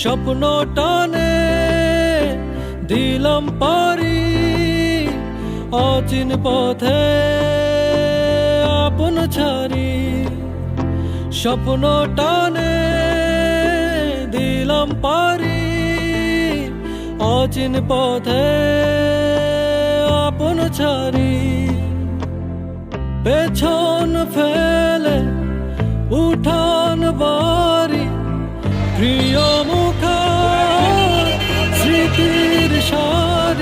স্বপ্ন টানে, দিলাম পারি অচিন পথে আপন ছাড়ি। স্বপ্ন টানে, দিলাম পারি অচিন পথে আপন ছাড়ি। পেছন ফেলে উঠান বাড়ি, প্রিয়